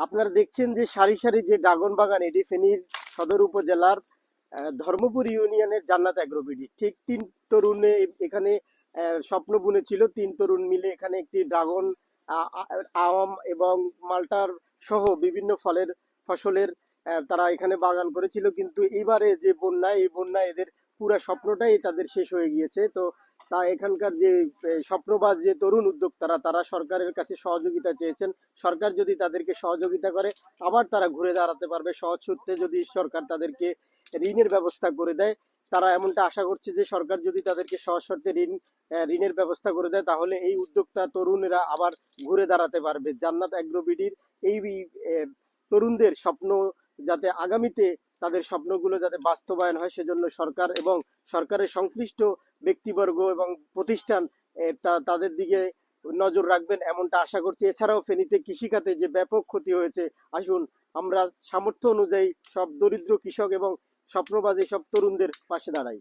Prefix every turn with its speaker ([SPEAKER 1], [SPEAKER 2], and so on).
[SPEAKER 1] আপনারা দেখছেন যে সারি সারি যে ড্রাগন বাগান এটি ফেনীর সদর উপজেলার ধর্মপুর ইউনিয়নের জান্নাত অ্যাগ্রোবিডি। ঠিক তিন তরুণে এখানে স্বপ্ন বুনেছিল তিন তরুণ মিলে এখানে একটি ড্রাগন আম এবং মাল্টার সহ বিভিন্ন ফলের, ফসলের তারা এখানে বাগান করেছিল। কিন্তু এবারে যে বন্যা, এই বন্যা এদের পুরা স্বপ্নটাই তাদের শেষ হয়ে গিয়েছে। তো তা এখানকার যে আহ, স্বপ্নবাজ যে তরুণ উদ্যোক্তারা তারা সরকারের কাছে সহযোগিতা চেয়েছেন। সরকার যদি তাদেরকে সহযোগিতা করে আবার তারা ঘুরে দাঁড়াতে পারবে। সহজ সূত্রে যদি সরকার তাদেরকে ঋণের ব্যবস্থা করে দেয় তারা এমনটা আশা করছে যে সরকার যদি তাদেরকে সহজ শর্তে ঋণ ঋণের ব্যবস্থা করে দেয় তাহলে এই উদ্যোক্তা তরুণেরা আবার ঘুরে দাঁড়াতে পারবে। জান্নাত অ্যাগ্রোবিডির এই তরুণদের স্বপ্ন যাতে আগামীতে তাদের স্বপ্নগুলো যাতে বাস্তবায়ন হয় সেজন্য সরকার এবং সরকারের সংশ্লিষ্ট ব্যক্তিবর্গ এবং প্রতিষ্ঠান তাদের দিকে নজর রাখবেন এমনটা আশা করছি। এছাড়াও ফেনীতে কৃষিখাতে যে ব্যাপক ক্ষতি হয়েছে, আসুন আমরা সামর্থ্য অনুযায়ী সব দরিদ্র কৃষক এবং স্বপ্নবাজী সব তরুণদের পাশে দাঁড়াই।